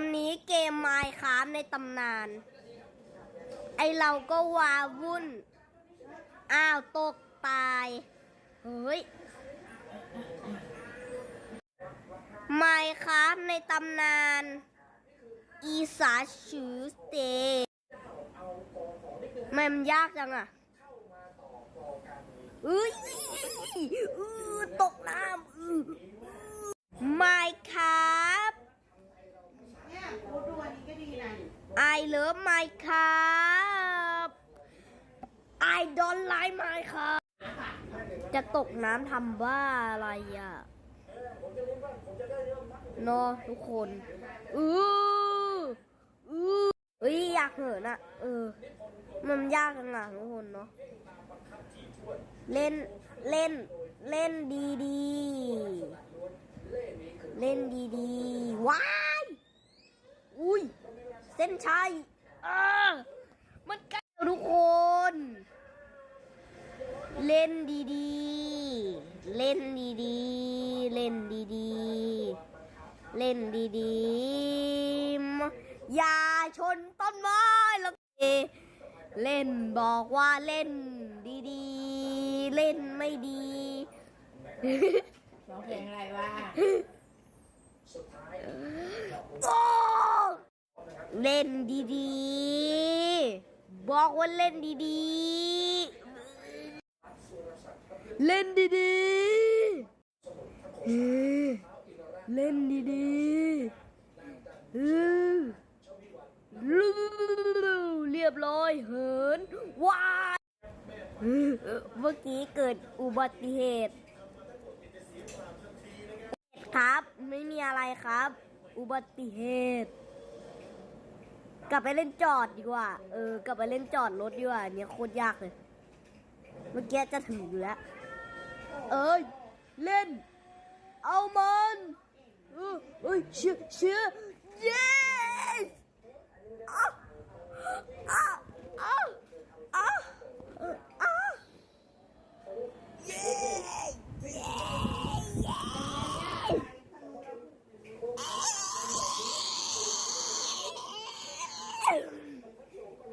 มนี้เกมไมค์ครับในตำนาน ไอเราก็วาวุ่น อ้าวตกตาย เฮ้ยไมค์ครับในตำนาน อีสาชือสเตมันยากจังอะเอ้ยอือตกน้ำอือไมค์ครับ เนี่ยพูดดูอันนี้ก็ดีนะ I love my ครับ I don't like my ครับ จะตกน้ำทำบ้าอะไรอะเนอะทุกคนอืออือเอ้ยอยากเหินอะ เออ มันยากจังอะทุกคนเนาะ เล่น เล่น เล่นดีดี เล่นดีดี ว้า ส้นชัยเออมันใกล้แล้วทุกคน เล่นดีๆ เล่นดีๆ เล่นดีๆ เล่นดีๆ อย่าชนต้นไม้แล้วเล่นบอกว่าเล่นดีๆ เล่นไม่ดีร้องเพลงอะไรวะ โอ้ เล่นดีๆ บอกว่าเล่นดีๆ เล่นดีๆเออเล่นดีๆเออเรียบร้อยเหินว้าเมื่อกี้เกิดอุบัติเหตุครับ ไม่มีอะไรครับ อุบัติเหตุ กลับไปเล่นจอดดีกว่า เออกลับไปเล่นจอดรถดีกว่าเนี่ยโคตรยากเลย เมื่อกี้จะถึงอยู่แล้ว เอ้ย เล่น เอามันเออเอ้ยเชื่อเชื่อ